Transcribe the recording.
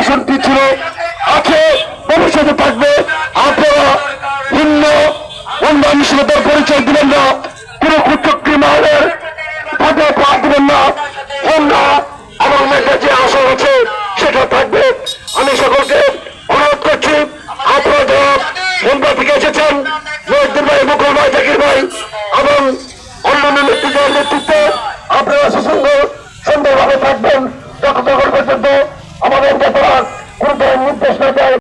আসনটি ছিল আছে। ভবিষ্যতে থাকবে। আপনারা ভিন্ন উন্নয়নশীলতার পরিচয় দিবেন না। কোন কুচক্রী মহলের পদে পা দিবেন না। আমরা আমার মেয়েদের যে আসন আছে, সেটা থাকবে। আমি সকলকে অনুরোধ করছি, আপনারা যারা মুম্বাই থেকে এসেছেন মহিদ্দিন ভাই, মুকুল ভাই, জাকির ভাই এবং অন্যান্য নেতৃত্বের নেতৃত্বে, আপনারা সুসংঘ সুন্দরভাবে থাকবেন। যতক্ষণ পর্যন্ত mucho